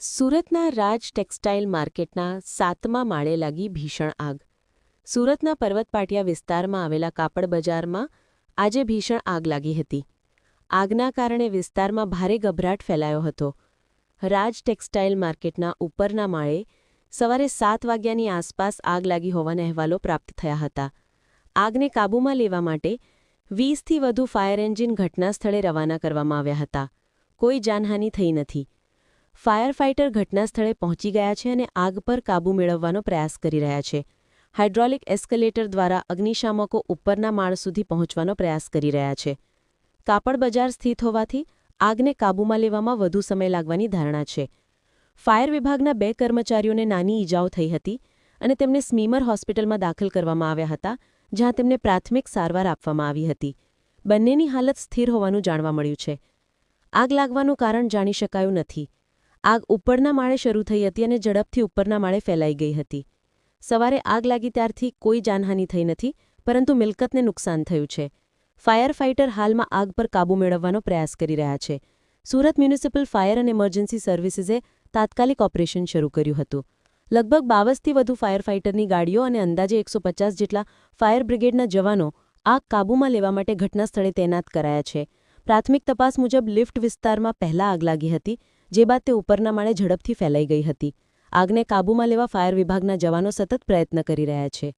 સુરતના રાજ ટેક્સટાઇલ માર્કેટના સાતમા માળે લાગી ભીષણ આગ. સુરતના પર્વતપાટિયા વિસ્તારમાં આવેલા કાપડ બજારમાં આજે ભીષણ આગ લાગી હતી. આગના કારણે વિસ્તારમાં ભારે ગભરાટ ફેલાયો હતો. રાજ ટેક્સટાઇલ માર્કેટના ઉપરના માળે સવારે સાત વાગ્યાની આસપાસ આગ લાગી હોવાના અહેવાલો પ્રાપ્ત થયા હતા. આગને કાબૂમાં લેવા માટે વીસથી વધુ ફાયર એન્જિન ઘટના સ્થળે રવાના કરવામાં આવ્યા હતા. કોઈ જાનહાનિ થઈ નથી. ફાયર ફાઇટર ઘટનાસ્થળે પહોંચી ગયા છે અને આગ પર કાબૂ મેળવવાનો પ્રયાસ કરી રહ્યા છે. હાઇડ્રોલિક એસ્કેલેટર દ્વારા અગ્નિશામકો ઉપરના માળ સુધી પહોંચવાનો પ્રયાસ કરી રહ્યા છે. કાપડ બજાર સ્થિત હોવાથી આગને કાબૂમાં લેવામાં વધુ સમય લાગવાની ધારણા છે. ફાયર વિભાગના બે કર્મચારીઓને નાની ઈજાઓ થઈ હતી અને તેમને સ્મીમર હોસ્પિટલમાં દાખલ કરવામાં આવ્યા હતા, જ્યાં તેમને પ્રાથમિક સારવાર આપવામાં આવી હતી. બંનેની હાલત સ્થિર હોવાનું જાણવા મળ્યું છે. આગ લાગવાનું કારણ જાણી શકાયું નથી. આગ ઉપરના માળે શરૂ થઈ હતી અને ઝડપથી ઉપરના માળે ફેલાઈ ગઈ હતી. સવારે આગ લાગી ત્યારથી કોઈ જાનહાનિ થઈ નથી, પરંતુ મિલકતને નુકસાન થયું છે. ફાયર ફાઇટર હાલમાં આગ પર કાબૂ મેળવવાનો પ્રયાસ કરી રહ્યા છે. સુરત મ્યુનિસિપલ ફાયર અને ઇમરજન્સી સર્વિસીસે તાત્કાલિક ઓપરેશન શરૂ કર્યું હતું. લગભગ બાવસથી વધુ ફાયર ફાઇટરની ગાડીઓ અને અંદાજે એકસો જેટલા ફાયર બ્રિગેડના જવાનો આગ કાબૂમાં લેવા માટે ઘટના સ્થળે તૈનાત કરાયા છે. પ્રાથમિક તપાસ મુજબ લિફ્ટ વિસ્તારમાં પહેલા આગ લાગી હતી જે બાદ તે ઉપરના માળે ઝડપથી ફેલાઈ ગઈ હતી. આગને કાબૂમાં લેવા ફાયર વિભાગના જવાનો સતત પ્રયત્ન કરી રહ્યા છે.